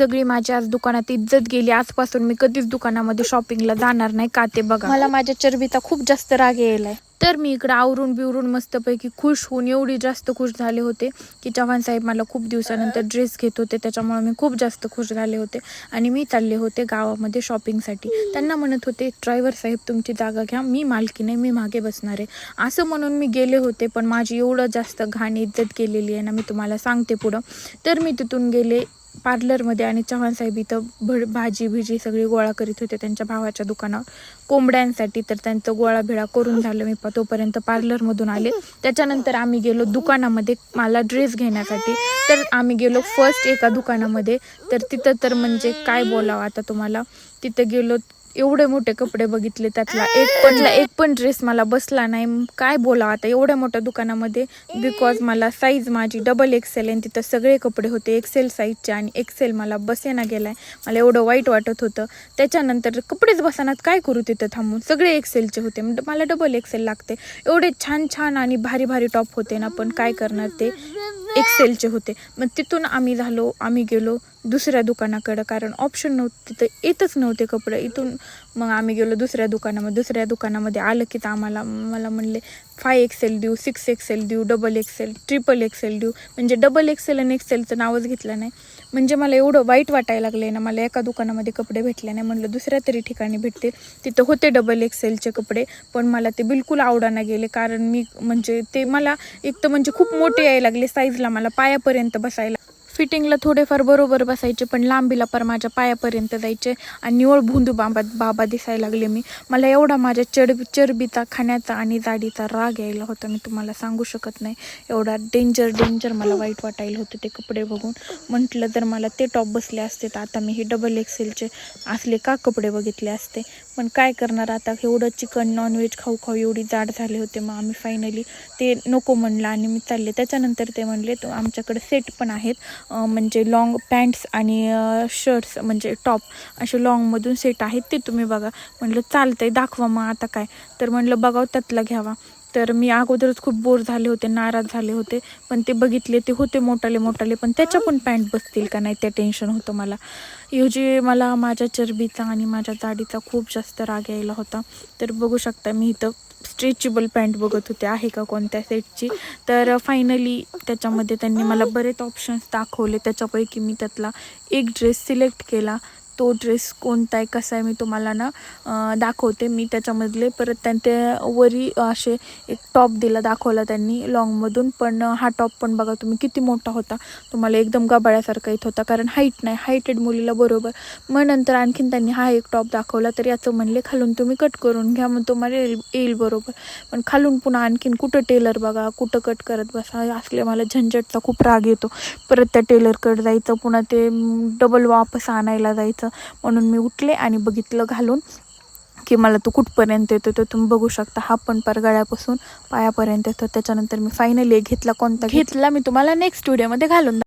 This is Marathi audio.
सगळी माझी आज दुकानात इज्जत गेली. आजपासून मी कधीच दुकानामध्ये शॉपिंगला जाणार नाही. का ते बघा. मला माझ्या चरबीचा खूप जास्त राग यायलाय. तर मी इकडं आवरून बिवरून मस्तपैकी खुश होऊन एवढी जास्त खुश झाले होते की चव्हाण साहेब मला खूप दिवसानंतर ड्रेस घेत होते. त्याच्यामुळे मी खूप जास्त खुश झाले होते. आणि मी चालले होते गावामध्ये शॉपिंगसाठी त्यांना म्हणत होते ड्रायव्हर साहेब तुमची जागा घ्या. मी मालकी नाही. मी मागे बसणार आहे. असं म्हणून मी गेले होते पण माझी एवढं जास्त घाण इज्जत केलेली आहे ना मी तुम्हाला सांगते पुढं. तर मी तिथून गेले. पार्लरमध्ये आणि चव्हाण साहेब इथं भड भाजी भिजी सगळी गोळा करीत होते त्यांच्या भावाच्या दुकानावर. कोंबड्यांसाठी तर त्यांचं गोळा भिळा करून झालं मी तोपर्यंत पार्लरमधून आले. त्याच्यानंतर आम्ही गेलो दुकानामध्ये मला ड्रेस घेण्यासाठी. तर आम्ही गेलो फर्स्ट एका दुकानामध्ये. तर तिथं तर म्हणजे काय बोलावं आता तुम्हाला? तिथं गेलो एवढे मोठे कपडे बघितले त्यातला एक पण एक पण ड्रेस मला बसला नाही. काय बोलावं आता? एवढ्या मोठ्या दुकानामध्ये बिकॉज मला साईज माझी डबल एक्सेल आहे आणि तिथं सगळे कपडे होते एक्सेल साईजचे आणि एक्सेल मला बसेना गेलाय. मला एवढं वाईट वाटत होतं. त्याच्यानंतर कपडेच बसनात काय करू तिथं थांबून? सगळे एक्सेलचे होते. मला डबल एक्सेल लागते. एवढे छान छान आणि भारी भारी टॉप होते ना पण काय करणार ते? एक्सेलचे होते. मग तिथून आम्ही झालो आम्ही गेलो दुसऱ्या दुकानाकडं. कारण ऑप्शन नव्हतं तिथं येतच नव्हते कपडे. इथून मग आम्ही गेलो दुसऱ्या दुकानामध्ये. दुसऱ्या दुकानामध्ये आलं की तर आम्हाला मला म्हणले फाय एक्सेल देऊ सिक्स एक्सेल देऊ डबल एक्सेल ट्रिपल एक्सेल देऊ. म्हणजे डबल एक्सेल आणि एक्सेलचं नावच घेतलं नाही. म्हणजे मला एवढं वाईट वाटायला लागले ना मला एका दुकानामध्ये कपडे भेटले नाही. म्हणलं दुसऱ्या तरी ठिकाणी भेटते. तिथं होते डबल एक्सेलचे कपडे पण मला ते बिलकुल आवडाना गेले. कारण मी म्हणजे ते मला एक तर म्हणजे खूप मोठे यायला लागले साईजला मला पायापर्यंत बसायला. फिटिंगला थोडेफार बरोबर बसायचे पण लांबीला पर माझ्या पायापर्यंत जायचे आणि निवळ भुंदू बाबा बाबा दिसायला लागले मी. मला एवढा माझ्या चरबी चरबीचा खाण्याचा आणि जाडीचा राग यायला होता मी तुम्हाला सांगू शकत नाही. एवढा डेंजर डेंजर मला वाईट वाटायला होते ते कपडे बघून. म्हटलं तर मला ते टॉप बसले असते तर आता मी हे डबल एक्सेलचे असले का कपडे बघितले असते? पण काय करणार आता? एवढं चिकन नॉनव्हेज खाऊ खाऊ एवढी जाड झाले होते मग आम्ही फायनली ते नको म्हणलं आणि मी चालले. त्याच्यानंतर ते म्हणले तो आमच्याकडे सेट पण आहेत. म्हणजे लॉंग पॅन्ट्स आणि शर्ट्स म्हणजे टॉप असे लॉंगमधून सेट आहेत ते तुम्ही बघा. म्हणलं चालतंय दाखवा मग आता काय. तर म्हणलं बघाव त्यातला घ्यावा. तर मी अगोदरच खूप बोर झाले होते नाराज झाले होते. पण ते बघितले ते होते मोठाले मोठाले. पण त्याच्या पण पॅन्ट बसतील का नाही ते टेन्शन होतं मला. जे मला माझ्या चरबीचा आणि माझ्या जाडीचा खूप जास्त राग यायला होता. तर बघू शकता मी इथं स्ट्रेचेबल पॅन्ट बघत होते. आहे का कोणत्या सेटची? तर फायनली त्याच्यामध्ये त्यांनी मला बरेच ऑप्शन्स दाखवले. त्याच्यापैकी मी त्यातला एक ड्रेस सिलेक्ट केला. तो ड्रेस कोणता आहे कसा आहे मी तुम्हाला ना दाखवते. मी त्याच्यामधले परत त्यांच्या वरी असे एक टॉप दिला दाखवला त्यांनी लॉंगमधून पण हा टॉप पण बघा तुम्ही किती मोठा होता. तुम्हाला एकदम गबाळ्यासारखा येत होता. कारण हाईट नाही हाईटेड मुलीला बरोबर. मग नंतर आणखीन त्यांनी हा एक टॉप दाखवला. तर याचं म्हणले खालून तुम्ही कट करून घ्या मग तुम्हाला येईल येईल बरोबर. पण खालून पुन्हा आणखीन कुठं टेलर बघा कुठं कट करत बसा असले मला झंझटचा खूप राग येतो. परत त्या टेलरकडे जायचं पुन्हा ते डबल वापस आणायला जायचं. म्हणून मी उठले आणि बघितलं घालून की मला तो कुठपर्यंत येतो तो तुम्ही बघू शकता. हा पण परगळ्यापासून पायापर्यंत येतो त्याच्यानंतर मी फायनली घेतला कोणता? घेतला. मी तुम्हाला नेक्स्ट व्हिडिओमध्ये घालून